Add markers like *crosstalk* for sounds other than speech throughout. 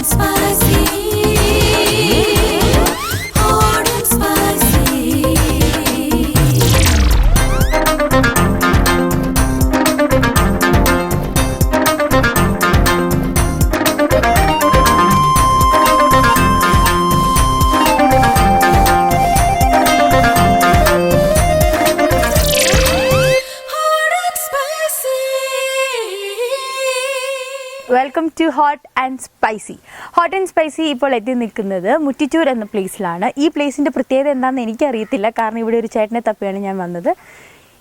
inspired. Hot and spicy hot and spicy ഇപ്പോൾ എത്തി നിൽക്കുന്നത് മുറ്റിച്ചൂർ എന്ന പ്ലേസിലാണ് ഈ പ്ലേസിന്റെ പ്രത്യേകത എന്താണെന്ന് എനിക്കറിയത്തില്ല. കാരണം ഇവിടെ ഒരു ചേട്ടനെ തപ്പിയാണ് ഞാൻ വന്നത്.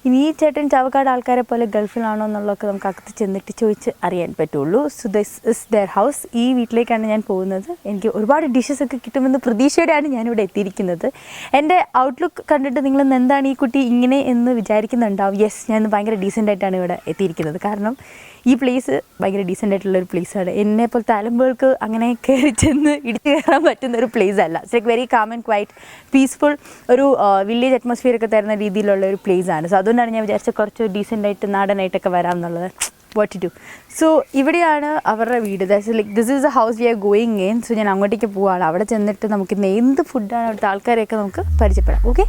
ഇനി ഈ ചേട്ടൻ ചാവക്കാട് ആൾക്കാരെ പോലെ ഗൾഫിലാണോ എന്നുള്ളതൊക്കെ നമുക്ക് അകത്ത് ചെന്നിട്ട് ചോദിച്ച് അറിയാൻ പറ്റുള്ളൂ. സു ദിസ് ഇസ് ദർ ഹൗസ് ഈ വീട്ടിലേക്കാണ് ഞാൻ പോകുന്നത്. എനിക്ക് ഒരുപാട് ഡിഷസ് ഒക്കെ കിട്ടുമെന്ന് പ്രതീക്ഷയോടെയാണ് ഞാനിവിടെ എത്തിയിരിക്കുന്നത്. എന്റെ ഔട്ട്ലുക്ക് കണ്ടിട്ട് നിങ്ങൾ എന്താണ് ഈ കുട്ടി ഇങ്ങനെ എന്ന് വിചാരിക്കുന്നുണ്ടാവും? യെസ് ഞാൻ ഭയങ്കര ഡീസന്റ് ആയിട്ടാണ് ഇവിടെ എത്തിയിരിക്കുന്നത്. കാരണം ഈ പ്ലേസ് ഭയങ്കര ഡീസന്റ് ആയിട്ടുള്ള ഒരു പ്ലേസാണ് എന്നെ പോലത്തെ തലമ്പുകൾക്ക് അങ്ങനെ കയറി ചെന്ന് ഇടിച്ചു കയറാൻ പറ്റുന്ന ഒരു പ്ലേസ് അല്ല. It's like very calm and quiet peaceful ഒരു വില്ലേജ് അറ്റ്മോസ്ഫിയർ ഒക്കെ തരുന്ന രീതിയിലുള്ള ഒരു പ്ലേസ് ആണ്. സോ അതുകൊണ്ടാണ് ഞാൻ വിചാരിച്ചത് കുറച്ച് ഡീസന്റ് ആയിട്ട് നാടനായിട്ടൊക്കെ വരാം എന്നുള്ളത് വാട്ട് ടു സോ ഇവിടെയാണ് അവരുടെ വീട്. Like this is a house we are going in so ഞാൻ അങ്ങോട്ടേക്ക് പോവാണ്. അവിടെ ചെന്നിട്ട് നമുക്ക് ഇന്ന് എന്ത് ഫുഡാണ് അവിടുത്തെ ആൾക്കാരെയൊക്കെ നമുക്ക് പരിചയപ്പെടാം. ഓക്കെ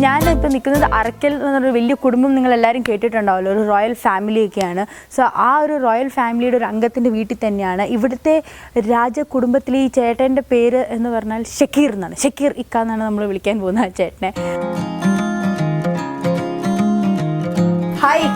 സോ ഞാൻ ഇപ്പോൾ നിൽക്കുന്നത് അറക്കൽ എന്ന് പറഞ്ഞൊരു വലിയ കുടുംബം നിങ്ങളെല്ലാവരും കേട്ടിട്ടുണ്ടാവുമല്ലോ ഒരു റോയൽ ഫാമിലിയൊക്കെയാണ് സോ ആ ഒരു റോയൽ ഫാമിലിയുടെ ഒരു അംഗത്തിന്റെ വീട്ടിൽ തന്നെയാണ് ഇവിടുത്തെ രാജകുടുംബത്തിലെ ഈ ചേട്ടന്റെ പേര് എന്ന് പറഞ്ഞാൽ ഷക്കീർ എന്നാണ്. ഷക്കീർ ഇക്ക എന്നാണ് നമ്മൾ വിളിക്കാൻ പോകുന്നത് ആ ചേട്ടനെ. Hi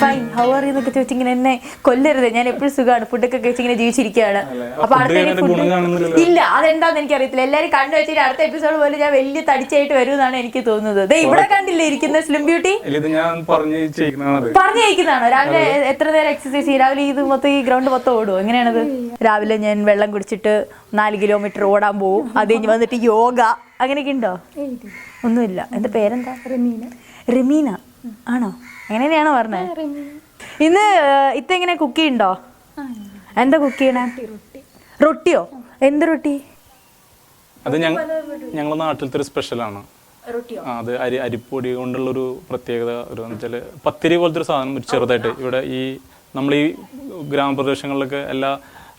fine how are you എന്നൊക്കെ ചോദിച്ചിങ്ങനെ എന്നെ കൊല്ലരുത്. ഞാൻ എപ്പോഴും സുഖമാണ്. ഫുഡൊക്കെ കഴിച്ചിങ്ങനെ ജീവിച്ചിരിക്കുകയാണ്. അപ്പൊ അടുത്ത ഫുഡ് ഇല്ല അതെന്താന്ന് എനിക്ക് അറിയത്തില്ല എല്ലാരും കണ്ടു വെച്ചിട്ട് അടുത്ത എപ്പിസോഡ് പോലെ ഞാൻ വലിയ തടിച്ചായിട്ട് വരുമെന്നാണ് എനിക്ക് തോന്നുന്നത്. ദേ ഇവിടെ കണ്ടില്ലേ ഇരിക്കുന്ന സ്ലിം ബ്യൂട്ടി അല്ല ഇത് ഞാൻ പറഞ്ഞ് ചെയ്യിക്കുന്നതാണ് പറഞ്ഞു കഴിക്കുന്നതാണോ രാവിലെ എത്ര നേരം എക്സസൈസ് ചെയ്യും? രാവിലെ ഇത് മൊത്തം ഈ ഗ്രൗണ്ട് മൊത്തം ഓടുമോ എങ്ങനെയാണത്? രാവിലെ ഞാൻ വെള്ളം കുടിച്ചിട്ട് നാല് കിലോമീറ്റർ ഓടാൻ പോകും അത് കഴിഞ്ഞ് വന്നിട്ട് യോഗ. അങ്ങനെയൊക്കെ ഉണ്ടോ? ഒന്നുമില്ല. എന്റെ പേരെന്താ? റമീന. റമീന. ആണോ? അങ്ങനെയാണോ പറഞ്ഞത് ഇന്ന് ഇത്ത എങ്ങനെ കുക്ക് ഉണ്ടോ എന്താ കുക്ക് ചെയ്യണേ? റൊട്ടിയോ? എന്ത് റൊട്ടി? അത് ഞങ്ങൾ ഞങ്ങളുടെ നാട്ടിലത്തെ ഒരു സ്പെഷ്യലാണ് അത് അരി അരിപ്പൊടി കൊണ്ടുള്ള ഒരു പ്രത്യേകത ഒരു പത്തിരി പോലത്തെ ഒരു സാധനം ഒരു ചെറുതായിട്ട്. ഇവിടെ ഈ നമ്മൾ ഈ ഗ്രാമപ്രദേശങ്ങളിലൊക്കെ എല്ലാ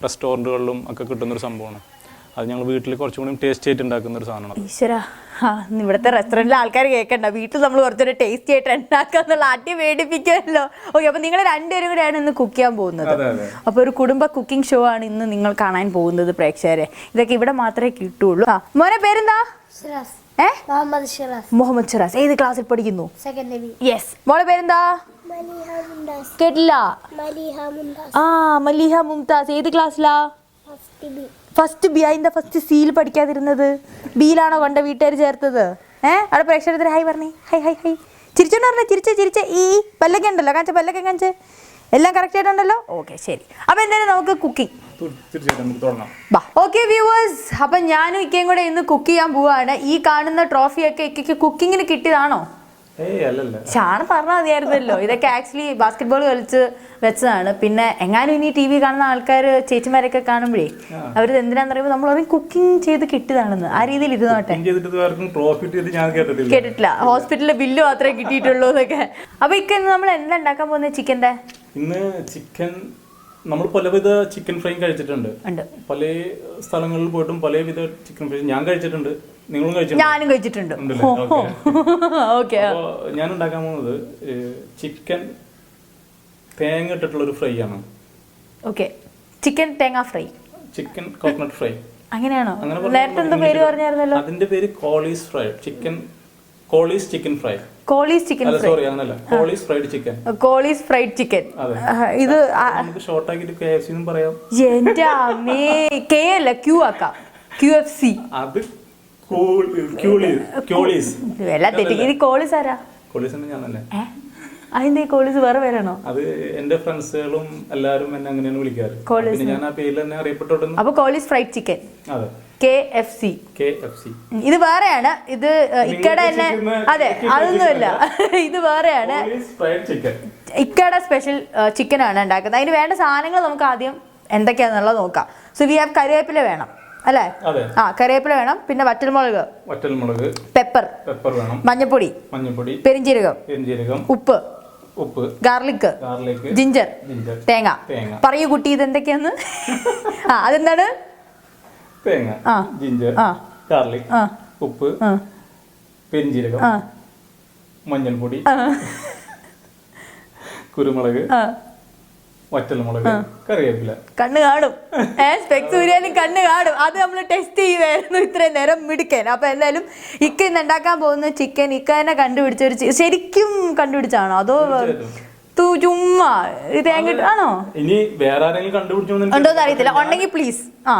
റെസ്റ്റോറന്റുകളിലും ഒക്കെ കിട്ടുന്ന ഒരു സംഭവമാണ്. അത് ഞങ്ങൾ വീട്ടിൽ കുറച്ചും കൂടി ടേസ്റ്റ് ആയിട്ട് ഉണ്ടാക്കുന്ന ഒരു സാധനമാണ്. ഈശ്വര. ആ ഇവിടുത്തെ റെസ്റ്റോറന്റിലെ ആൾക്കാർ കേൾക്കണ്ട വീട്ടിൽ നമ്മൾ കുറച്ചൊരു ടേസ്റ്റി ആയിട്ട് ഉണ്ടാക്കുക എന്നുള്ള അടി പേടിപ്പിക്കുമല്ലോ ഓക്കെ അപ്പൊ നിങ്ങൾ രണ്ടുപേരും കൂടെയാണ് ഇന്ന് കുക്ക് ചെയ്യാൻ പോകുന്നത്. അതെ, അതെ. അപ്പൊ ഒരു കുടുംബ കുക്കിംഗ് ഷോ ആണ് ഇന്ന് നിങ്ങൾ കാണാൻ പോകുന്നത് പ്രേക്ഷകരെ. ഇതൊക്കെ ഇവിടെ മാത്രമേ കിട്ടുള്ളൂ. ആ മോനെ പേരെന്താ? മുഹമ്മദ് ഷിറാസ്. മുഹമ്മദ് ഷിറാസ്. ഏത് ക്ലാസ്സിൽ പഠിക്കുന്നു? യെസ് മോളെ പേരെന്താ? കേട്ടില്ല. ആ മലിഹ മുംതാസ്. ഏത് ക്ലാസ്സിലാ ഫസ്റ്റ് ബി ദ ഫസ്റ്റ് സിയിൽ പഠിക്കാതിരുന്നത്? ബിയിലാണോ കണ്ട വീട്ടുകാർ ചേർത്തത്? ഏ? അവിടെ പ്രേക്ഷകർ ഹൈ പറഞ്ഞേ. ഹൈ ഹൈ ഹൈ ചിരിച്ചോണ്ട് പറഞ്ഞേ. ചിരിച്ച ചിരിച്ച. ഈ പല്ലൊക്കെ ഉണ്ടല്ലോ. കാണിച്ച പല്ലൊക്കെ കാണിച്ച്. എല്ലാം കറക്റ്റ് ആയിട്ടുണ്ടല്ലോ? ഓക്കെ ശരി. അപ്പൊ എന്തായാലും നമുക്ക് കുക്കിംഗ് ഓക്കെ വ്യൂവേഴ്സ് അപ്പം ഞാനും ഇക്കയും കൂടെ ഇന്ന് കുക്ക് ചെയ്യാൻ പോവാണ്. ഈ കാണുന്ന ട്രോഫിയൊക്കെ ഇക്കയ്ക്ക് കുക്കിങ്ങിന് കിട്ടിയതാണോ? ഷാണ് പറഞ്ഞാൽ മതിയായിരുന്നല്ലോ. ഇതൊക്കെ ആക്ച്വലി ബാസ്കറ്റ് ബോൾ കളിച്ച് വെച്ചതാണ്. പിന്നെ എങ്ങാനും ഇനി ടി വി കാണുന്ന ആൾക്കാർ ചേച്ചിമാരൊക്കെ കാണുമ്പോഴേ അവർ എന്തിനാന്ന് പറയുമ്പോൾ നമ്മൾ പറയും കുക്കിംഗ് ചെയ്ത് കിട്ടിയതാണെന്ന്. ആ രീതിയിൽ ഇരുന്നോട്ടെ. കേട്ടിട്ടില്ല. ഹോസ്പിറ്റലിലെ ബില്ല് മാത്രമേ കിട്ടിയിട്ടുള്ളൂ എന്നൊക്കെ. അപ്പൊ ഇക്ക നമ്മൾ എന്താ ഉണ്ടാക്കാൻ പോകുന്നത് ചിക്കന്റെ ഇന്ന് ചിക്കൻ നമ്മൾ പലവിധ ചിക്കൻ ഫ്രൈ കഴിച്ചിട്ടുണ്ട്. പല സ്ഥലങ്ങളിൽ പോയിട്ടും പലവിധ ചിക്കൻ ഫ്രൈ ഞാൻ കഴിച്ചിട്ടുണ്ട്. നിങ്ങളും കഴിച്ചിട്ടുണ്ട്? ഞാനും കഴിച്ചിട്ടുണ്ട്? ഓക്കെ. ഞാൻ ഉണ്ടാക്കാൻ പോകുന്നത് ചിക്കൻ തേങ്ങ ഇട്ടിട്ടുള്ള ഒരു ഫ്രൈ ആണ്. ഓക്കെ. ചിക്കൻ തേങ്ങ ഫ്രൈ. Chicken coconut fry. അങ്ങനെയാണോ? നേരത്തെ എന്തോ പേര് പറഞ്ഞായിരുന്നല്ലോ. അതിന്റെ പേര് Kolis fry chicken Kolis chicken fry. Kolis chicken sorry അങ്ങനല്ല. Kolis fried chicken. Kolis fried chicken. ഇത് നമുക്ക് ഷോർട്ട് ആക്കിയിട്ട് കെഎഫ്സി എഫ് എന്നും പറയാം. എന്റെ അമ്മേ. കെ അല്ല ക്യൂ ആക്കാം. Q F C. അത് എല്ലാം തെറ്റിക്ക് ഇത് കോളീസ് ആരാ? കോളിസ് തന്നെ ഞാൻ തന്നെ ഏ? അതിന്റെ ഈ വേറെ പേരാണോ? അത് എന്റെ ഫ്രണ്ട്സുകളും എല്ലാരും എന്നെ അങ്ങനെയാണ് വിളിക്കാറ്. കോളീസ്. ഞാൻ ആ പേരിൽ തന്നെ അപ്പൊ കോളിസ് ഫ്രൈഡ് ചിക്കൻ അതെ. കെ എഫ് സി ഇത് വേറെയാണ്. ഇത് ഇക്കട തന്നെ അതെ അതൊന്നുമില്ല *laughs* ഇത് വേറെയാണ്. ഇക്കട ഫ്രൈഡ് ചിക്കൻ ഇക്കയുടെ സ്പെഷ്യൽ ചിക്കൻ ആണ് ഉണ്ടാക്കുന്നത്. അതിന് വേണ്ട സാധനങ്ങൾ നമുക്ക് ആദ്യം എന്തൊക്കെയാണെന്നുള്ളത് നോക്കാം. സോ വി ഹാവ് കറിവേപ്പില വേണം. അല്ലേ? ആ കറിവേപ്പില വേണം. പിന്നെ വറ്റൽമുളക്. വറ്റൽമുളക്. പെപ്പർ. പെപ്പർ വേണം. മഞ്ഞപ്പൊടി. മഞ്ഞപ്പൊടി. പെരിഞ്ചീരകം. പെരിഞ്ചീരകം. ഉപ്പ്. ഉപ്പ്. ഗാർലിക്. ഗാർലിക്. ജിഞ്ചർ. ജിഞ്ചർ. തേങ്ങ. തേങ്ങ. പറയൂ കുട്ടി ഇത് എന്തൊക്കെയാന്ന് ആ അതെന്താണ്? തേങ്ങ. ആ. ജിഞ്ചർ. ആ. ഗാർലിക്. ആ. ഉപ്പ്. ആ. മഞ്ഞൾപ്പൊടി. ആ. കുരുമുളക്. ആ. വറ്റൽമുളക് കറിവേപ്പില. കണ്ണ് കാണും. ഏ സ്പെക്സ് കണ്ണ് കാണും. അത് നമ്മൾ ടെസ്റ്റ് ചെയ്യുമായിരുന്നു ഇത്രയും നേരം മിടുക്കൻ. അപ്പൊ എന്തായാലും ഇക്ക ഇന്ന് ഉണ്ടാക്കാൻ പോകുന്ന ചിക്കൻ ഇക്ക തന്നെ കണ്ടുപിടിച്ച ഒരു ശരിക്കും കണ്ടുപിടിച്ചാണോ അതോ ചുമ്മാ. തേങ്ങ ആണോ? ഇനി വേറെ ആരെങ്കിലും കണ്ടുപിടിച്ചോന്ന് ഉണ്ടോന്ന് അറിയത്തില്ല. ഉണ്ടെങ്കിൽ പ്ലീസ് ആ.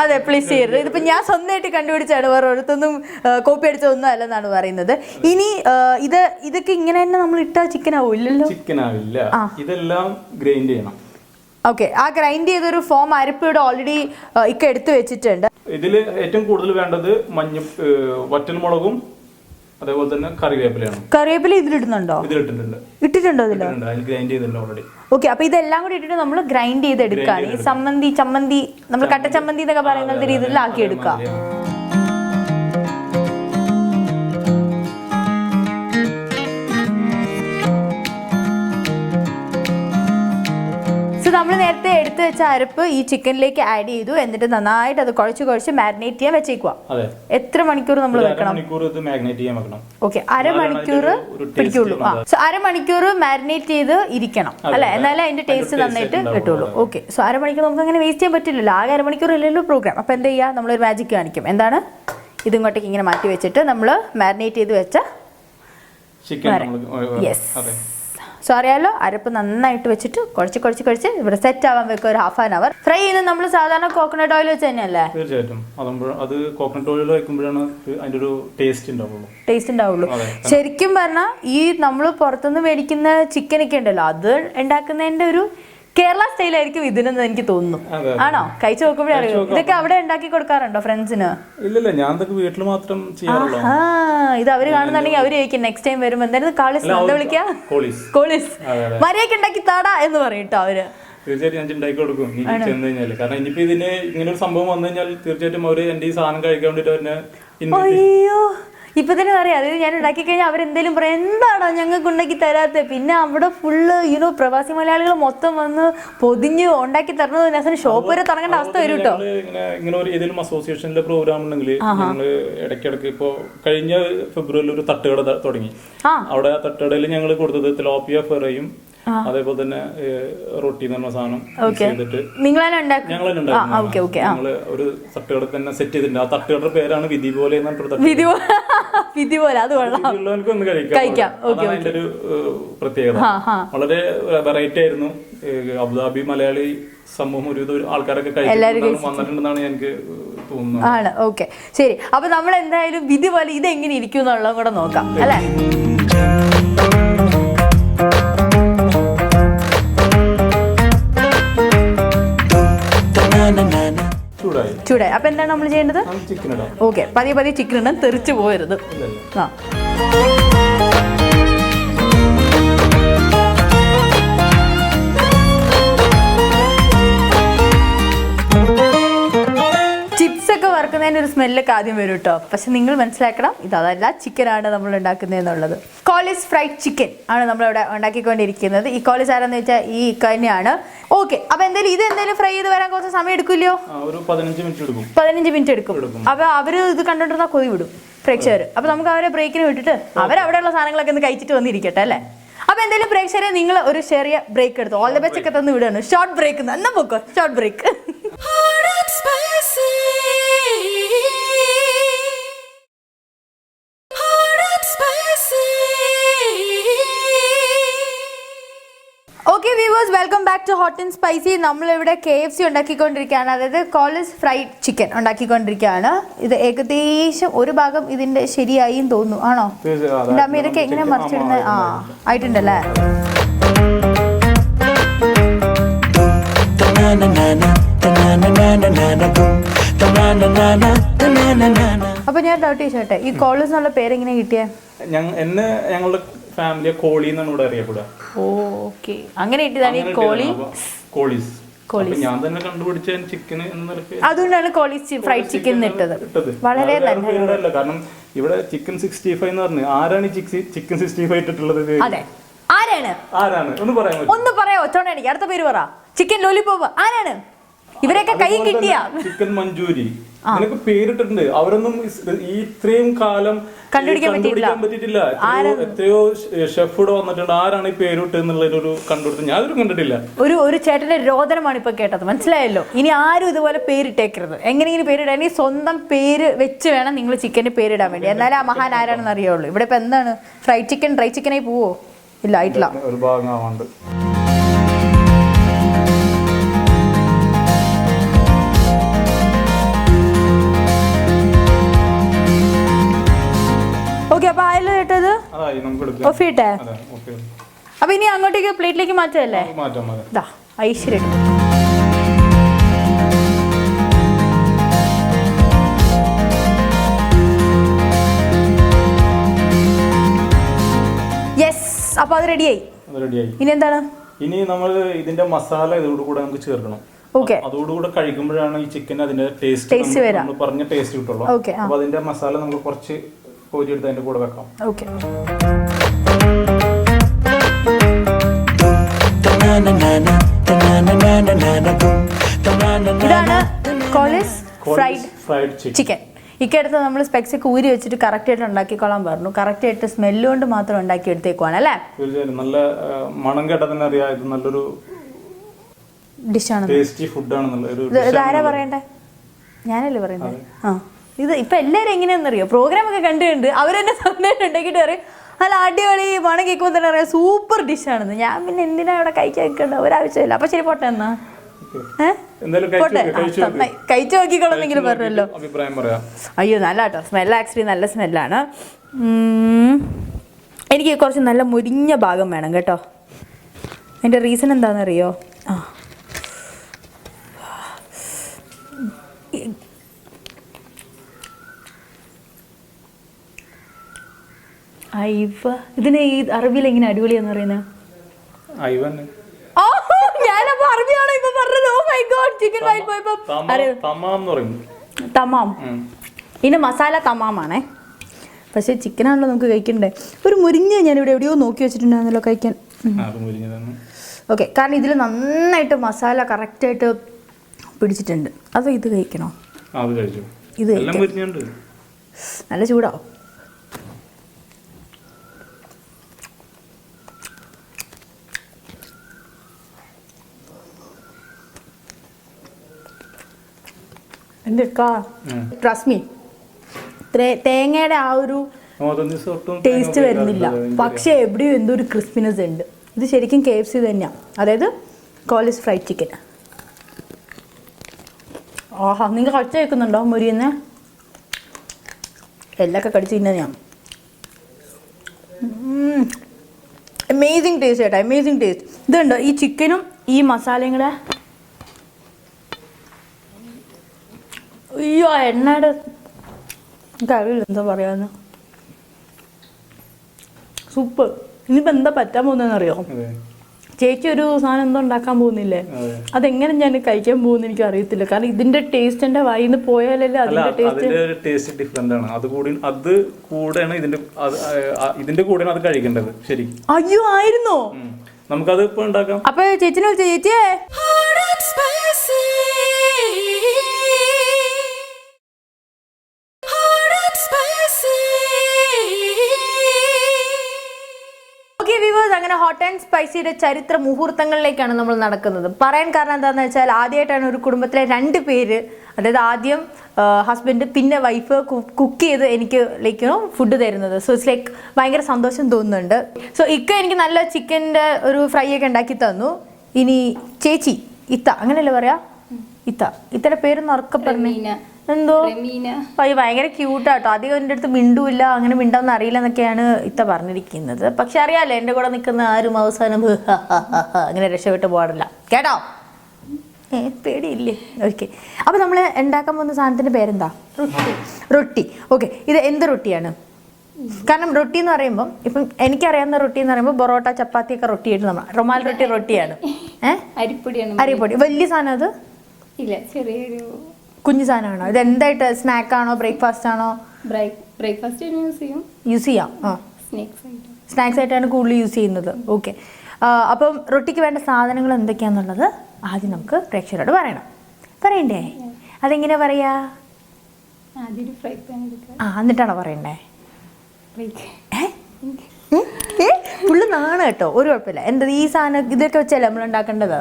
അതെ പ്ലീസ് ചെയ്യരുത്. ഇതിപ്പോ ഞാൻ സ്വന്തമായിട്ട് കണ്ടുപിടിച്ചാണ്. വേറെ ഒരിടത്തൊന്നും കോപ്പി അടിച്ചതൊന്നും അല്ലെന്നാണ് പറയുന്നത്. ഇനി ഇത് ഇതൊക്കെ ഇങ്ങനെ തന്നെ നമ്മൾ ഇട്ടാ ചിക്കൻ ആവില്ലല്ലോ ചിക്കൻ ആവില്ല. ഇതെല്ലാം ഗ്രൈൻഡ് ചെയ്യണം. ഓക്കെ ആ ഗ്രൈൻഡ് ചെയ്തൊരു ഫോം അരപ്പ് ഇവിടെ ഓൾറെഡി ഇക്ക എടുത്തു വെച്ചിട്ടുണ്ട്. ഇതിൽ ഏറ്റവും കൂടുതൽ വേണ്ടത് മഞ്ഞ വറ്റൽ വറ്റൽമുളകും അതേപോലെ തന്നെ കറിവേപ്പിലയാണ്. കറിവേപ്പില ഇതിലിടുന്നുണ്ടോ? ഇതിലിട്ടിട്ടുണ്ട്. ഇട്ടിട്ടുണ്ടോ ഇട്ടിട്ടുണ്ട്. അതിൽ ഗ്രൈൻഡ് ചെയ്തിട്ടുണ്ട് ഓൾറെഡി ഓക്കെ അപ്പൊ ഇതെല്ലാം കൂടി ഇട്ടിട്ട് നമ്മൾ ഗ്രൈൻഡ് ചെയ്ത് എടുക്കുകയാണ് ഈ ചമ്മന്തി ചമ്മന്തി നമ്മൾ കട്ട ചമ്മന്തി. എന്നൊക്കെ പറയുന്ന രീതിയിൽ ആക്കി എടുക്കുക. നമ്മൾ നേരത്തെ എടുത്തു വെച്ച അരപ്പ് ഈ ചിക്കനിലേക്ക് ആഡ് ചെയ്തു. എന്നിട്ട് നന്നായിട്ട് അത് കുഴച്ച് കുഴച്ച് മാരിനേറ്റ് ചെയ്യാൻ വെച്ചേക്കുക അതെ. എത്ര മണിക്കൂർ നമ്മൾ വെക്കണം? ഓക്കെ അരമണിക്കൂർ പിടിക്കുള്ളൂ. ആ. സോ അരമണിക്കൂർ മാരിനേറ്റ് ചെയ്ത് ഇരിക്കണം. അതെ, അല്ലെ? എന്നാലേ അതിന്റെ ടേസ്റ്റ് നന്നായിട്ട് കിട്ടുള്ളൂ. അതെ. ഓക്കെ സോ അരമണിക്കൂർ നമുക്ക് അങ്ങനെ വേസ്റ്റ് ചെയ്യാൻ പറ്റില്ലല്ലോ. ആകെ അരമണിക്കൂർ ഇല്ലല്ലോ പ്രോഗ്രാം അപ്പൊ എന്താ ചെയ്യുക? നമ്മളൊരു മാജിക് കാണിക്കും. എന്താണ്? ഇതിങ്ങോട്ടേക്ക് ഇങ്ങനെ മാറ്റി വെച്ചിട്ട് നമ്മൾ മാരിനേറ്റ് ചെയ്ത് വെച്ച ചിക്കൻ വരെ. സോ അറിയാലോ? അരപ്പ് നന്നായിട്ട് വെച്ചിട്ട് കുഴച്ച് കുഴച്ച് കുഴച്ച് ഇവിടെ സെറ്റ് ആവാൻ വെക്കുക ഒരു ഹാഫ് ആൻ അവർ ഫ്രൈ ചെയ്യുന്നത് നമ്മൾ സാധാരണ കോക്കനട്ട് ഓയിൽ വെച്ച് തന്നെയല്ലേ? തീർച്ചയായിട്ടും. അത് കോക്കനട്ട് ഓയിൽ വെക്കുമ്പോഴാണ് അതിന്റെ ഒരു ടേസ്റ്റ് ഉണ്ടാവുള്ളൂ. ടേസ്റ്റ് ഉണ്ടാവുള്ളൂ. ശരിക്കും പറഞ്ഞാൽ ഈ നമ്മൾ പുറത്തുനിന്ന് മേടിക്കുന്ന ചിക്കൻ ഒക്കെ ഉണ്ടല്ലോ അത് ഉണ്ടാക്കുന്നതിന്റെ ഒരു കേരള സ്റ്റൈലായിരിക്കും ഇതിനെന്ന് എനിക്ക് തോന്നുന്നു. ആണോ? കഴിച്ചു നോക്കുമ്പോഴേ അറിയൂ. ഇതൊക്കെ അവിടെ ഉണ്ടാക്കി കൊടുക്കാറുണ്ടോ ഫ്രണ്ട്സിന്? ഇല്ലല്ല ഞാൻ വീട്ടിൽ മാത്രം ചെയ്യാറുള്ളൂ ഇത് അവർ കാണുന്നുണ്ടെങ്കിൽ അവർ ചോദിക്കും നെക്സ്റ്റ് ടൈം വരുമ്പോ എന്തായിരുന്നു? കാളിസ് എന്താ വിളിക്കാ? കോളിസ്. മര്യാദയ്ക്ക് ഉണ്ടാക്കി താടാ എന്ന് പറയും അവർ. തീർച്ചയായിട്ടും ഞാൻ ഉണ്ടാക്കി കൊടുക്കും ഇനി ചെന്ന് കഴിഞ്ഞാൽ. കാരണം ഇനിയിപ്പോ ഇതിന് ഇങ്ങനെ ഒരു സംഭവം വന്നു കഴിഞ്ഞാൽ തീർച്ചയായിട്ടും അവർ എന്റെ ഈ സാധനം കഴിക്കാൻ വേണ്ടിട്ട് തന്നെ അയ്യോ. ഇപ്പൊ തന്നെ പറയാം അതായത് ഞാൻ ഉണ്ടാക്കി കഴിഞ്ഞാൽ അവരെന്തേലും പറയാം എന്താണോ ഞങ്ങൾക്ക് ഉണ്ടാക്കി തരാത്ത? പിന്നെ അവിടെ ഫുള്ള് യുനോ പ്രവാസി മലയാളികൾ മൊത്തം വന്ന് പൊതിഞ്ഞ് ഉണ്ടാക്കി തരണത് നസന് ഷോപ്പ് വരെ തുടങ്ങേണ്ട അവസ്ഥ വരും കേട്ടോ ഇങ്ങനെ ഒരു ഏതെങ്കിലും അസോസിയേഷനിലെ പ്രോഗ്രാം ഉണ്ടെങ്കിൽ ഞങ്ങൾ ഇടയ്ക്കിടയ്ക്ക് ഇപ്പോ കഴിഞ്ഞ ഫെബ്രുവരിയിൽ ഒരു തട്ടുകട തുടങ്ങി. അവിടെ ആ തട്ടുകടയിൽ ഞങ്ങൾ കൊടുത്തത് ലോപ്പിയ ഫെറയും അതേപോലെ തന്നെ റൊട്ടി എന്ന് പറഞ്ഞ സാധനം ചെയ്തിട്ട് നിങ്ങൾ ഞങ്ങൾ ഒരു തട്ടുകട തന്നെ സെറ്റ് ചെയ്തിട്ടുണ്ട്. ആ തട്ടുകടയുടെ പേരാണ് വിധി പോലെ വിധി *laughs* വിധി പോലെ അത് ഉള്ളവർക്ക് ഒന്ന് കഴിക്കാം. അതാണ് അതിന്റെ ഒരു പ്രത്യേകത. വളരെ വെറൈറ്റി ആയിരുന്നു. അബുദാബി മലയാളി സമൂഹം ഒരു ആൾക്കാരൊക്കെ വന്നിട്ടുണ്ടെന്നാണ് എനിക്ക് തോന്നുന്നത്. ആണ്. ഓക്കെ ശരി. അപ്പൊ നമ്മൾ എന്തായാലും വിധി പോലെ ഇത് എങ്ങനെ ഇരിക്കും എന്നുള്ളതും കൂടെ നോക്കാം. അല്ലേ? ചൂടായി. അപ്പോൾ അപ്പൊ എന്താണ് നമ്മൾ ചെയ്യേണ്ടത്? ഓക്കെ പതിയെ പതിയെ ചിക്കൻ ഇടാൻ തെറിച്ച് പോകരുത് ആ. സ്മെല്ലൊക്കെ ആദ്യം വരും കേട്ടോ പക്ഷെ നിങ്ങൾ മനസ്സിലാക്കണം ഇത് അതല്ല ചിക്കനാണ് നമ്മൾ ഉണ്ടാക്കുന്നതെന്നുള്ളത് കോളേജ് ഫ്രൈഡ് ചിക്കൻ ആണ് നമ്മളിവിടെ ഉണ്ടാക്കിക്കൊണ്ടിരിക്കുന്നത്. ഈ കോളേജ് ആരാന്ന് വെച്ചാൽ ഈ കന്നെയാണ് ഓക്കെ അപ്പൊ എന്തായാലും ഇത് എന്തായാലും ഫ്രൈ ചെയ്ത് വരാൻ കുറച്ച് സമയം എടുക്കില്ലയോ ആ, ഒരു പതിനഞ്ച് മിനിറ്റ് എടുക്കും. പതിനഞ്ച് മിനിറ്റ് എടുക്കും. അപ്പൊ അവർ ഇത് കണ്ടോണ്ടിരുന്ന കൊതി വിടും പ്രേക്ഷകർ അപ്പൊ നമുക്ക് അവരെ ബ്രേക്കിന് വിട്ടിട്ട് അവരവിടെയുള്ള സാധനങ്ങളൊക്കെ ഒന്ന് കഴിച്ചിട്ട് വന്നിരിക്കട്ടെ അല്ലേ? അപ്പൊ എന്തായാലും പ്രേക്ഷകരെ നിങ്ങൾ ഒരു ചെറിയ ബ്രേക്ക് എടുത്തു. ഓൾ ദ ബെസ്റ്റ് ഒക്കെ തന്നു വിടുകയാണ്. ഷോർട്ട് ബ്രേക്ക് എന്നാ. പൊക്കോ? Short break viewers welcome back to hot and spicy നമ്മളിവിടെ കെ എഫ് സി ഉണ്ടാക്കിക്കൊണ്ടിരിക്കുകയാണ്. അതായത് കോളേജ് ഫ്രൈഡ് ചിക്കൻ ഉണ്ടാക്കിക്കൊണ്ടിരിക്കുകയാണ്. ഇത് ഏകദേശം ഒരു ഭാഗം ഇതിന്റെ ശരിയായി തോന്നുന്നു. ആണോ. എന്റെ അമ്മ ഇതൊക്കെ എങ്ങനെ മറിച്ചിടുന്നത് ആ ആയിട്ടുണ്ടല്ലേ? അപ്പൊ ഞാൻ ഡൗട്ട് ചോദിച്ചോട്ടെ. ഈ കോളേജ് എന്നുള്ള പേര് എങ്ങനെ കിട്ടിയേ? എന്നെ ഞങ്ങളുടെ ഫാമിലിയെ കോളി എന്നാണ് ഇവിടെ അറിയപ്പെടുക. ഓക്കെ അങ്ങനെ കിട്ടിയതാണ് ഈ കോളി? ഇട്ടതാണ്. കോളീസ്. ഞാൻ തന്നെ കണ്ടുപിടിച്ച ചിക്കൻ അതുകൊണ്ടാണ് കോളീസ് ഫ്രൈഡ് ചിക്കൻ ഇട്ടത്. വളരെ നല്ല കാരണം ഇവിടെ ചിക്കൻ സിക്സ്റ്റി ഫൈവ് എന്ന് പറഞ്ഞു ആരാണ് ഈ ചിക്കൻ സിക്സ്റ്റി ഫൈവ് ഇട്ടിട്ടുള്ളത്? അതെ. ആരാണ്? ആരാണ്? ഒന്ന് പറയാമോ ഒന്ന് പറയാമോ ഒച്ചോണ്ട എനിക്ക് അടുത്ത പേര് പറ. ചിക്കൻ ലോലിപോപ്പ് ആരാണ്? ഇവരെയൊക്കെ കൈ കിട്ടിയ? Chicken manchurian. നിനക്ക് പേരിട്ടിട്ടുണ്ട്. അവരൊന്നും ഈ ഇത്രയും കാലം കണ്ടുപിടിക്കാൻ പറ്റിയിട്ടില്ല. എത്രയോ- ഷെഫ് ഇവിടെ വന്നിട്ടുണ്ട്. ആരാണ് ഈ പേരിട്ട് എന്നുള്ളൊരു കണ്ടുപിടുത്തം ഞാനൊരു കണ്ടിട്ടില്ല. ഒരു ഒരു ചേട്ടന്റെ രോദനമാണ് ഇപ്പൊ കേട്ടത്. മനസ്സിലായല്ലോ? ഇനി ആരും ഇതുപോലെ പേരിട്ടേക്കരുത്. എങ്ങനെയെങ്കിലും പേരിടാൻ ഇനി സ്വന്തം പേര് വെച്ച് വേണം നിങ്ങൾ ചിക്കന്റെ പേരിടാൻ വേണ്ടി. എന്നാലും ആ മഹാൻ ആരാണെന്ന് അറിയുള്ളൂ. ഇവിടെ ഇപ്പൊ എന്താണ്? ഫ്രൈ ചിക്കൻ ഡ്രൈ ചിക്കനായി പോവോ? ഇല്ല ആയിട്ടില്ല. ഒരു ഓക്കെ അപ്പൊ ഇനി അങ്ങോട്ടേക്ക് പ്ലേറ്റിലേക്ക് മാറ്റല്ലേ ഇതാ ഐശ്വര്യം യെസ് അപ്പൊ അത് റെഡിയായി ഇനി എന്താണ്? ഇനി നമ്മൾ ഇതിന്റെ മസാല ഇതോട് കൂടെ നമുക്ക് ചേർക്കണം. ഓക്കെ അതോടുകൂടെ കഴിക്കുമ്പോഴാണ് ഈ ചിക്കൻ അതിന്റെ ടേസ്റ്റ് വരാം. പറഞ്ഞ ടേസ്റ്റ് കിട്ടുള്ളൂ. അപ്പൊ അതിന്റെ മസാല നമുക്ക് കുറച്ച് കോരിയെടുത്ത് അതിന്റെ കൂടെ വെക്കാം. ഓക്കെ കോളിസ് ഫ്രൈഡ് ഫ്രൈഡ് ചിക്കൻ ഇക്കടുത്ത് നമ്മൾ സ്പെക്സ് ഊരി വെച്ചിട്ട് കറക്റ്റ് ആയിട്ട് ഉണ്ടാക്കിക്കോളാൻ പറഞ്ഞു. കറക്റ്റ് ആയിട്ട് സ്മെല്ല് കൊണ്ട് മാത്രം ഉണ്ടാക്കി എടുത്തേക്കുവാണ് അല്ലേ? തീർച്ചയായും നല്ല മണം കേട്ടാൽ തന്നെ അറിയാം ഇത് നല്ലൊരു ഡിഷാണ് ടേസ്റ്റി ഫുഡാണെന്നുള്ള ഇതാരാ പറയണ്ടേ? ഞാനല്ലേ പറയുന്നത് ആ. ഇത് ഇപ്പൊ എല്ലാരും എങ്ങനെയാണെന്നറിയോ? പ്രോഗ്രാം ഒക്കെ കണ്ടു കണ്ട് അവരെന്നെ സ്വന്തമായിട്ട് ഉണ്ടാക്കിയിട്ട് പറയും അല്ല അടിപൊളി മണം കേൾക്കുമ്പോൾ തന്നെ അറിയാം സൂപ്പർ ഡിഷാണെന്ന് ഞാൻ പിന്നെ എന്തിനാ ഇവിടെ കഴിക്കാൻ നിൽക്കേണ്ട ഒരാവശ്യമില്ല അപ്പൊ ശരി പോട്ടെ എന്നാ. പോട്ടെ. കഴിച്ചു നോക്കിക്കോളെന്നെങ്കിലും പറഞ്ഞല്ലോ. അയ്യോ നല്ല കേട്ടോ സ്മെല്ല് ആക്ച്വലി നല്ല സ്മെല്ലാണ് എനിക്ക് കുറച്ച് നല്ല മുരിഞ്ഞ ഭാഗം വേണം കേട്ടോ. അതിന്റെ റീസൺ എന്താണെന്നറിയോ? ആ. ഇതിനെ ഇതിന് ഈ അറബിയിൽ എങ്ങനെ അടിപൊളിയാന്ന് പറയുന്നത് ഐവൻ ഓ ഞാനപ്പോ അറബിയാണോ ഇപ്പൊ പറഞ്ഞത് oh my god chicken white പോയപ്പോ തമാം എന്ന് പറയും. തമാം. ഉം. ഇതിന് മസാല തമാമാണേ. പക്ഷേ ചിക്കനാണല്ലോ നമുക്ക് കഴിക്കണ്ടേ. ഒരു മുരിഞ്ഞ ഞാൻ ഇവിടെ എവിടെയോ നോക്കി വെച്ചിട്ടുണ്ടായിരുന്നല്ലോ കഴിക്കാൻ. ഓക്കെ കാരണം ഇതിൽ നന്നായിട്ട് മസാല കറക്റ്റായിട്ട് പിടിച്ചിട്ടുണ്ട്. അതോ ഇത് കഴിക്കണോ? ഇത് കഴിക്കും. നല്ല ചൂടാവും ട്രസ്റ്റ് മീ തേങ്ങയുടെ ആ ഒരു ടേസ്റ്റ് വരുന്നില്ല. പക്ഷെ എവിടെയും എന്തോ ഒരു ക്രിസ്പിനെസ് ഉണ്ട്. ഇത് ശരിക്കും കെ എഫ് സി തന്നെയാണ് അതായത് കോളിസ് ഫ്രൈഡ് ചിക്കൻ ആഹാ നിങ്ങൾ കടിച്ചു വെക്കുന്നുണ്ടോ മുരിയുന്ന? എല്ലൊക്കെ കടിച്ച് ഞാൻ അമേസിങ് ടേസ്റ്റ് ചേട്ടാ അമേസിങ് ടേസ്റ്റ് ഇതുണ്ടോ ഈ ചിക്കനും ഈ മസാലയും കൂടെ? അയ്യോ എണ്ണയുടെ എനിക്കറിയില്ല എന്താ പറയാന്ന്? സൂപ്പർ ഇനിയിപ്പോ എന്താ പറ്റാൻ പോകുന്നതെന്ന് അറിയോ ചേച്ചി ഒരു സാധനം എന്തോ ഉണ്ടാക്കാൻ പോകുന്നില്ലേ? അതെ. അതെങ്ങനെ ഞാൻ കഴിക്കാൻ പോകുന്ന എനിക്ക് അറിയത്തില്ല. കാരണം ഇതിന്റെ ടേസ്റ്റ് എന്റെ വായിന്ന് പോയാലല്ലേ അതിന്റെ ടേസ്റ്റ് അതിന്റെ ഒരു ടേസ്റ്റ് ഡിഫറെന്റ് ആണ്. അത് കൂടി അത് കൂടെയാണ് ഇതിന്റെ ഇതിന്റെ കൂടെയാണ് അത് കഴിക്കേണ്ടത്. ശരി. അയ്യോ ആയിരുന്നോ? നമുക്കത് ഇപ്പൊ ഉണ്ടാക്കാം. അപ്പൊ ചേച്ചിനെ വിളിച്ച? ചേച്ചിയേ? ഹോട്ട് ആൻഡ് സ്പൈസിയുടെ ചരിത്ര മുഹൂർത്തങ്ങളിലേക്കാണ് നമ്മൾ നടക്കുന്നത്. പറയാൻ കാരണം എന്താണെന്ന് വെച്ചാൽ ആദ്യമായിട്ടാണ് ഒരു കുടുംബത്തിലെ രണ്ട് പേര് അതായത് ആദ്യം ഹസ്ബൻഡ് പിന്നെ വൈഫ് കുക്ക് ചെയ്ത് എനിക്ക് ലൈക്ക് ഫുഡ് തരുന്നത്. സോ ഇറ്റ്സ് ലൈക്ക് ഭയങ്കര സന്തോഷം തോന്നുന്നുണ്ട്. സോ ഇക്ക എനിക്ക് നല്ല ചിക്കന്റെ ഒരു ഫ്രൈ ഒക്കെ ഉണ്ടാക്കി തന്നു. ഇനി ചേച്ചി ഇത്ത അങ്ങനെയല്ലേ പറയാ? ഇത്ത ഇത്തയുടെ പേര് പറഞ്ഞു എന്തോ? അയ്യോ ഭയങ്കര ക്യൂട്ടാട്ടോ. അധികം എന്റെ അടുത്ത് മിണ്ടൂല്ല അങ്ങനെ മിണ്ടാന്ന് അറിയില്ല എന്നൊക്കെയാണ് ഇത്ത പറഞ്ഞിരിക്കുന്നത്. പക്ഷെ അറിയാലോ എന്റെ കൂടെ നിൽക്കുന്ന ആരും അവസാനം അങ്ങനെ രക്ഷപ്പെട്ട് പോകാറില്ല. കേട്ടോ? ഏ പേടിയില്ലേ? ഓക്കെ. അപ്പോൾ നമ്മൾ ഉണ്ടാക്കാൻ പോകുന്ന സാധനത്തിന്റെ പേരെന്താ? റൊട്ടി. റൊട്ടി. ഓക്കെ ഇത് എന്ത് റൊട്ടിയാണ്? കാരണം റൊട്ടി എന്ന് പറയുമ്പോൾ ഇപ്പം എനിക്കറിയാവുന്ന റൊട്ടി എന്ന് പറയുമ്പോൾ പൊറോട്ട ചപ്പാത്തി ഒക്കെ റൊട്ടി ആയിട്ട് നമ്മൾ റൊമാൽ റൊട്ടി റൊട്ടിയാണ്. *laughs* ഏഹ് അരിപ്പൊടിയാണ് അരിപ്പൊടി. വലിയ സാധനം അത്? ഇല്ല ചെറിയൊരു കുഞ്ഞു സാധനമാണോ? ഇത് എന്തായിട്ട് സ്നാക്ക് ആണോ? ബ്രേക്ക്ഫാസ്റ്റ് ആണോ ബ്രേക്ക്ഫാസ്റ്റ് യൂസ് ചെയ്യും. യൂസ് ചെയ്യാം. ആ. സ്നാക്സ് ആയിട്ട്. സ്നാക്സ് ആയിട്ടാണ് കൂടുതൽ യൂസ് ചെയ്യുന്നത്. ഓക്കെ അപ്പം റൊട്ടിക്ക് വേണ്ട സാധനങ്ങൾ എന്തൊക്കെയാണെന്നുള്ളത് ആദ്യം നമുക്ക് പ്രേക്ഷകരോട് പറയണം. പറയണ്ടേ? അതെങ്ങനെ പറയാ? ആ എന്നിട്ടാണോ പറയണ്ടേ? പുള്ളി നാണ് കേട്ടോ. ഒരു കുഴപ്പമില്ല. എന്താ ഈ സാധനം ഇതൊക്കെ വെച്ചല്ലേ നമ്മൾ ഉണ്ടാക്കേണ്ടത്?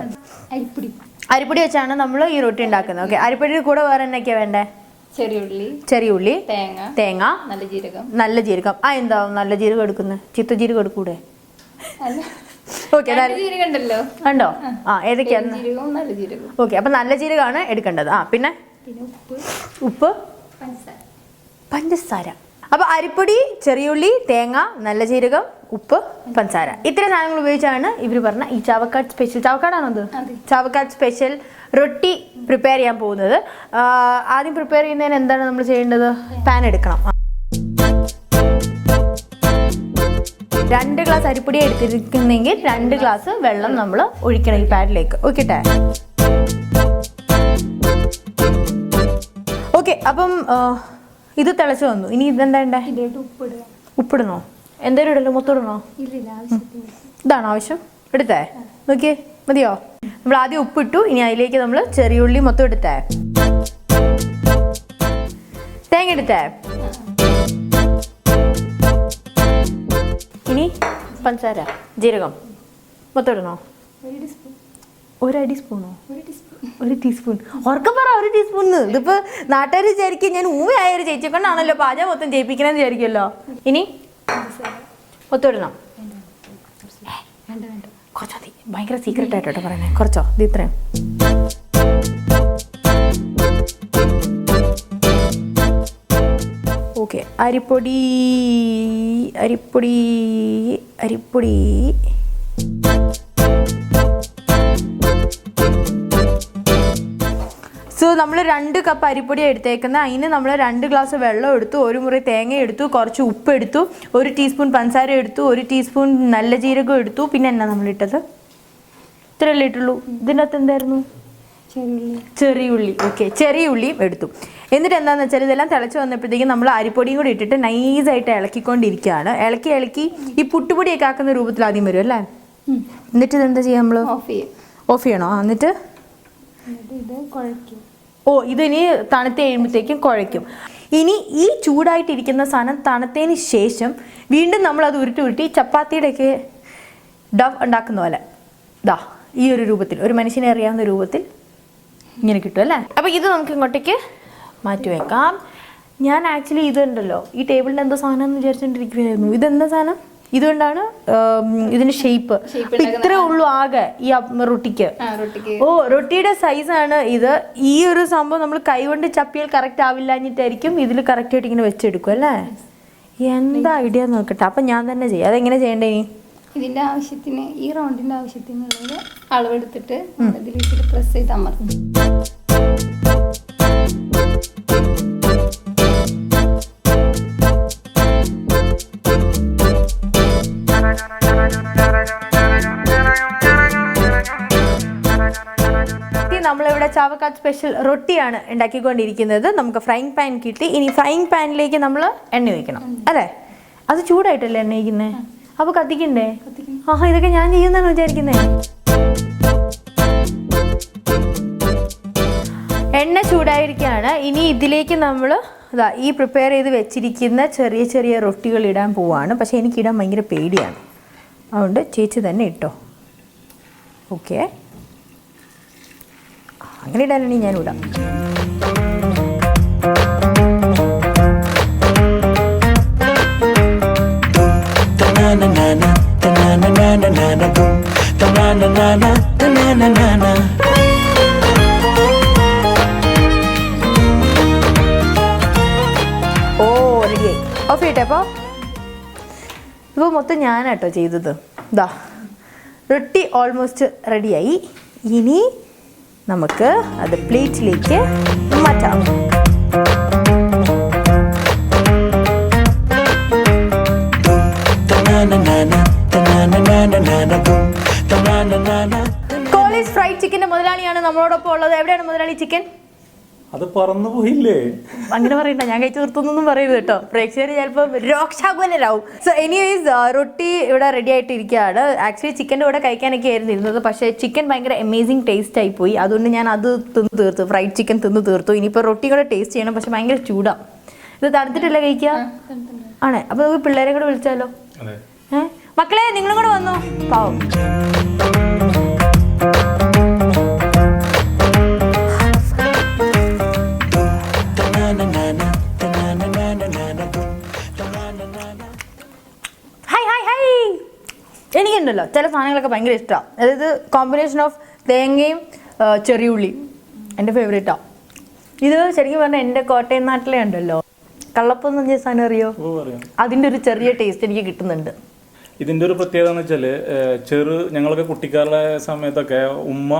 അരിപ്പൊടി അരിപ്പൊടി വെച്ചാണ് നമ്മൾ ഈ റൊട്ടി ഉണ്ടാക്കുന്നത്. ഓക്കെ അരിപ്പൊടിയുടെ കൂടെ വേറെ എന്നൊക്കെയാ വേണ്ടേ? ചെറിയുള്ളി ചെറിയുള്ളി തേങ്ങ തേങ്ങ നല്ല ജീരകം. നല്ല ജീരകം. ആ എന്താ നല്ല ജീരകം എടുക്കുന്നത് ചിത്ത ജീരകം എടുക്കൂടെ? ഓക്കെ ഉണ്ടോ? ആ. ഏതൊക്കെയാണ് ഓക്കെ അപ്പൊ നല്ല ജീരകമാണ് എടുക്കേണ്ടത്. ആ പിന്നെ? ഉപ്പ്. പഞ്ചസാര. പഞ്ചസാര അപ്പൊ അരിപ്പൊടി ചെറിയുള്ളി തേങ്ങ നല്ല ജീരകം ഉപ്പ് പഞ്ചസാര. ഇത്തരം സാധനങ്ങൾ ഉപയോഗിച്ചാണ് ഇവർ പറഞ്ഞ ഈ ചാവക്കാട് സ്പെഷ്യൽ ചാവക്കാടാണോ അത്. ചാവക്കാട് സ്പെഷ്യൽ റൊട്ടി പ്രിപ്പയർ ചെയ്യാൻ പോകുന്നത്. ആദ്യം പ്രിപ്പയർ ചെയ്യുന്നതിന് എന്താണ് നമ്മൾ ചെയ്യേണ്ടത്? പാൻ എടുക്കണം. രണ്ട് ഗ്ലാസ് അരിപ്പൊടി എടുത്തിരിക്കുന്നെങ്കിൽ രണ്ട് ഗ്ലാസ് വെള്ളം നമ്മൾ ഒഴിക്കണം ഈ പാനിലേക്ക് ഓക്കെട്ടെ ഓക്കെ അപ്പം ഇത് തിളച്ച് വന്നു. ഇനി ഇതെന്താ ഉണ്ടേ ഉപ്പിടണോ എന്തേലും ഇടല്ലോ മൊത്തം ഇടണോ ഇതാണോ ആവശ്യം. എടുത്തേ? നോക്കിയേ മതിയോ? നമ്മൾ ആദ്യം ഉപ്പിട്ടു. ഇനി അതിലേക്ക് നമ്മൾ ചെറിയ ഉള്ളി മൊത്തം എടുത്തേ. തേങ്ങ എടുത്തേ? ഇനി പഞ്ചസാര ജീരകം. മൊത്തം ഇടണോ ഒരടി സ്പൂണോ? ഒരു ടീസ്പൂൺ. ഉറക്കം പറ ഒരു ടീസ്പൂൺ ഇതിപ്പോ നാട്ടുകാർ വിചാരിക്കും ഞാൻ ഊവയായ ഒരു ചേച്ചി കൊണ്ടാണല്ലോ പാചകം മൊത്തം ചെയ്യിപ്പിക്കണമെന്ന് വിചാരിക്കുമല്ലോ ഇനി ഒത്തുവിടണം കുറച്ചോ ഭയങ്കര സീക്രട്ട് ആയിട്ടോ പറയണേ കുറച്ചോ? ഇത് ഇത്രയും. ഓക്കെ. അരിപ്പൊടി അരിപ്പൊടി അരിപ്പൊടി. നമ്മൾ രണ്ട് കപ്പ് അരിപ്പൊടി എടുത്തേക്കുന്നത് അതിന് നമ്മൾ രണ്ട് ഗ്ലാസ് വെള്ളം എടുത്തു ഒരു മുറി തേങ്ങ എടുത്തു കുറച്ച് ഉപ്പ് എടുത്തു ഒരു ടീസ്പൂൺ പഞ്ചസാര എടുത്തു ഒരു ടീസ്പൂൺ നല്ല ജീരകം എടുത്തു. പിന്നെ എന്നാ നമ്മൾ ഇട്ടത് ഇത്രയല്ലേ ഇട്ടുള്ളൂ ഇതിനകത്ത് എന്തായിരുന്നു? ചെറിയ ഉള്ളി. ഓക്കെ ചെറിയ ഉള്ളിയും എടുത്തു. എന്നിട്ട് എന്താണെന്ന് വെച്ചാൽ ഇതെല്ലാം തിളച്ച് വന്നപ്പോഴത്തേക്കും നമ്മൾ അരിപ്പൊടിയും കൂടി ഇട്ടിട്ട് നൈസായിട്ട് ഇളക്കിക്കൊണ്ടിരിക്കുകയാണ്. ഇളക്കി ഇളക്കി ഈ പുട്ടുപൊടിയൊക്കെ ആക്കുന്ന രൂപത്തിൽ ആദ്യം വരും അല്ലേ? എന്നിട്ട് ഇതെന്താ ചെയ്യാം നമ്മൾ ഓഫ് ചെയ്യാം. ഓഫ് ചെയ്യണോ? എന്നിട്ട്? എന്നിട്ട് ഇത് കുഴയ്ക്കും. ഓ ഇതിനി തണുത്ത് കഴിയുമ്പോഴത്തേക്കും കുഴയ്ക്കും. ഇനി ഈ ചൂടായിട്ടിരിക്കുന്ന സാധനം തണുത്തതിന് ശേഷം വീണ്ടും നമ്മൾ അത് ഉരുട്ടി ഉരുട്ടി ചപ്പാത്തിയുടെയൊക്കെ ഡവ് ഉണ്ടാക്കുന്ന പോലെ. ദാ ഈ ഒരു രൂപത്തിൽ ഒരു മനുഷ്യനെ അറിയാവുന്ന രൂപത്തിൽ ഇങ്ങനെ കിട്ടും അല്ലേ? അപ്പോൾ ഇത് നമുക്ക് ഇങ്ങോട്ടേക്ക് മാറ്റി വെക്കാം. ഞാൻ ആക്ച്വലി ഇതുണ്ടല്ലോ ഈ ടേബിളിന്റെ എന്തോ സാധനം എന്ന് വിചാരിച്ചുകൊണ്ടിരിക്കുകയായിരുന്നു ഇതെന്താ സാധനം? ഇതുകൊണ്ടാണ് ഇതിന് ഷേപ്പ് ഇത്രേ ഉള്ളൂ ആകെ ഈ റൊട്ടിക്ക്. ഓ റൊട്ടിയുടെ സൈസാണ് ഇത്. ഈ ഒരു സംഭവം നമ്മൾ കൈകൊണ്ട് ചപ്പിയാൽ കറക്റ്റ് ആവില്ലാഞ്ഞിട്ടായിരിക്കും ഇതിൽ കറക്റ്റ് ആയിട്ട് ഇങ്ങനെ വെച്ചെടുക്കും അല്ലേ? എന്താ ഐഡിയ നോക്കട്ടെ. അപ്പൊ ഞാൻ തന്നെ ചെയ്യാം. അതെങ്ങനെ ചെയ്യണ്ടേ ഇനി? ഇതിന്റെ ആവശ്യത്തിന് ഈ റൗണ്ടിന്റെ ആവശ്യത്തിന് അളവെടുത്തിട്ട് പ്രസ് ചെയ്ത് അമർത്തും നമ്മളിവിടെ ചാവക്കാട് സ്പെഷ്യൽ റൊട്ടിയാണ് ഉണ്ടാക്കിക്കൊണ്ടിരിക്കുന്നത്. നമുക്ക് ഫ്രൈങ് പാൻ കിട്ടി. ഇനി ഫ്രൈങ് പാനിലേക്ക് നമ്മൾ എണ്ണ ഒഴിക്കണം. അല്ലേ? അത് ചൂടായിട്ടല്ലേ എണ്ണ ഒഴിക്കുന്നത് അപ്പോൾ കത്തിക്കണ്ടേ? ആഹാ ഇതൊക്കെ ഞാൻ ചെയ്യുന്നതാണ് വിചാരിക്കുന്നത് എണ്ണ ചൂടായിരിക്കുകയാണ് ഇനി ഇതിലേക്ക് നമ്മൾ അതാ ഈ പ്രിപ്പയർ ചെയ്ത് വെച്ചിരിക്കുന്ന ചെറിയ ചെറിയ റൊട്ടികൾ ഇടാൻ പോവാണ്. പക്ഷേ എനിക്കിടാൻ ഭയങ്കര പേടിയാണ്. അതുകൊണ്ട് ചേച്ചി തന്നെ ഇട്ടോ. ഓക്കെ അങ്ങനെ ഇടാനാണെങ്കിൽ ഞാൻ ഇടാം. ഓ ഓഫ് ഇപ്പോൾ മൊത്തം ഞാനാട്ടോ ചെയ്തത്. ദാ റൊട്ടി ഓൾമോസ്റ്റ് റെഡിയായി ഇനി നമുക്ക് അത് പ്ലേറ്റിലേക്ക് മാറ്റാം. കോളേജ് ഫ്രൈഡ് ചിക്കന്റെ മുതലാളിയാണ് നമ്മളോടൊപ്പം ഉള്ളത് എവിടെയാണ് മുതലാളി ചിക്കൻ അത് പറന്നു പോയില്ലേ? അങ്ങനെ പറയണ്ട ഞാൻ കഴിച്ചു നിർത്തുന്നൊന്നും പറയരുത് കേട്ടോ. പ്രേക്ഷകർ ചിലപ്പോൾ രോക്ഷാകുലരാവും. സോ എനിവേസ് റൊട്ടി ഇവിടെ റെഡി ആയിട്ടിരിക്കുകയാണ്. ആക്ച്വലി ചിക്കന്റെ കൂടെ കഴിക്കാനൊക്കെ ആയിരുന്നു ഇരുന്നത്. പക്ഷേ ചിക്കൻ ഭയങ്കര അമേസിങ് ടേസ്റ്റ് ആയി പോയി. അതുകൊണ്ട് ഞാൻ അത് തിന്ന് തീർത്തു. ഫ്രൈഡ് ചിക്കൻ തിന്ന് തീർത്തു. ഇനിയിപ്പോൾ റൊട്ടി കൂടെ ടേസ്റ്റ് ചെയ്യണം. പക്ഷെ ഭയങ്കര ചൂടാണ് ഇത് തടുത്തിട്ടല്ലേ കഴിക്കുക? ആണേ. അപ്പോൾ നമുക്ക് പിള്ളേരെ കൂടെ വിളിച്ചാലോ? ഏഹ് മക്കളെ നിങ്ങളും കൂടെ വന്നോ? പാവം. എനിക്കുണ്ടല്ലോ ചില സാധനങ്ങളൊക്കെ ഭയങ്കര ഇഷ്ടമാണ് അതായത് കോമ്പിനേഷൻ ഓഫ് തേങ്ങയും ചെറിയുള്ളി എന്റെ ഫേവറേറ്റാണ് ഇത് ശരിക്കും പറഞ്ഞാൽ എന്റെ കോട്ടയം നാട്ടിലെ ഉണ്ടല്ലോ. കള്ളപ്പം എന്ന് പറഞ്ഞ സാധനം അറിയോ? അതിന്റെ ഒരു ചെറിയ ടേസ്റ്റ് എനിക്ക് കിട്ടുന്നുണ്ട്. ഇതിന്റെ ഒരു പ്രത്യേകത എന്ന് വെച്ചാൽ ചെറു ഞങ്ങളൊക്കെ കുട്ടിക്കാരുടെ സമയത്തൊക്കെ ഉമ്മ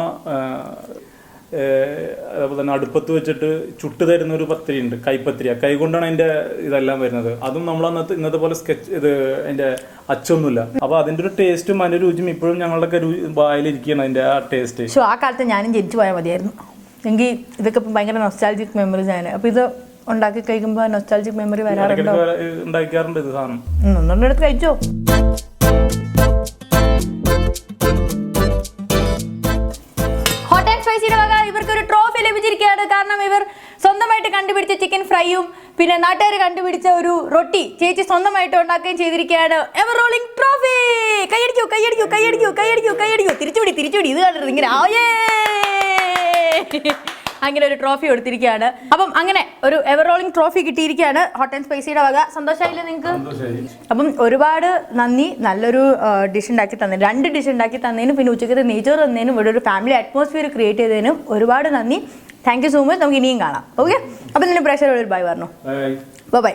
അതേപോലെ തന്നെ അടുപ്പത്ത് വെച്ചിട്ട് ചുട്ട് തരുന്ന ഒരു പത്തിരി ഉണ്ട് കൈപ്പത്തിരി. കൈ കൊണ്ടാണ് അതിന്റെ ഇതെല്ലാം വരുന്നത്. അതും നമ്മൾ അന്നത്തെ ഇന്നത്തെ പോലെ സ്കെച്ച് ഇത് അതിന്റെ അച്ചൊന്നുമില്ല. അപ്പൊ അതിന്റെ ഒരു ടേസ്റ്റും അതിന്റെ രുചിയും ഇപ്പോഴും ഞങ്ങളുടെയൊക്കെ രു- വായിലിരിക്കുകയാണ് അതിന്റെ ആ ടേസ്റ്റ് പക്ഷെ ആ കാലത്ത് ഞാനും ജനിച്ചു പോയാൽ മതിയായിരുന്നു. എങ്കിൽ ഇതൊക്കെ ഇപ്പം ഭയങ്കര നൊസ്റ്റാൾജിക് മെമ്മറീസ് ആണ്. അപ്പോൾ ഇത് ഉണ്ടാക്കി കഴിക്കുമ്പോൾ നൊസ്റ്റാൾജിക് മെമ്മറി വരാറുണ്ടോ? ഉണ്ടാക്കാറുണ്ട് ഇത് സാധനം. ഒന്നുകൂടെ കഴിച്ചോ? ഫ്രൈയും പിന്നെ നാട്ടുകാർ കണ്ടുപിടിച്ച ഒരു റൊട്ടി ചേച്ചി സ്വന്തമായിട്ട് ഉണ്ടാക്കുകയും ചെയ്തിരിക്കുകയാണ്. എവർ റോളിംഗ് ട്രോഫി കൈയടിക്കൂ കൈയടിക്കൂ കൈയടിക്കൂ കൈയടിക്കൂ കൈയടിക്കൂ. തിരിച്ചുപിടി തിരിച്ചുപിടി ഇത് കണ്ടിട്ട് ഇങ്ങനെ ആയേ അങ്ങനെ ഒരു ട്രോഫി കൊടുത്തിരിക്കുകയാണ്. അപ്പം അങ്ങനെ ഒരു എവറോളിംഗ് ട്രോഫി കിട്ടിയിരിക്കുകയാണ്. ഹോട്ട് ആൻഡ് സ്പൈസിയുടെ വക. സന്തോഷമായില്ലേ നിങ്ങൾക്ക്? അപ്പം ഒരുപാട് നന്ദി. നല്ലൊരു ഡിഷ് ഉണ്ടാക്കി തന്നതിന്. രണ്ട് ഡിഷ് ഉണ്ടാക്കി തന്നതിനും പിന്നെ ഉച്ചക്കത്തെ നെയ്ച്ചോറ് തന്നതിനും ഇവിടെ ഒരു ഫാമിലി അറ്റ്മോസ്ഫിയർ ക്രിയേറ്റ് ചെയ്തതിനും ഒരുപാട് നന്ദി. താങ്ക് യു സോ മച്ച് നമുക്ക് ഇനിയും കാണാം. ഓക്കെ അപ്പം നിന്നെ പ്രേക്ഷകരോട് ഒരു ബൈ പറഞ്ഞു. ബൈ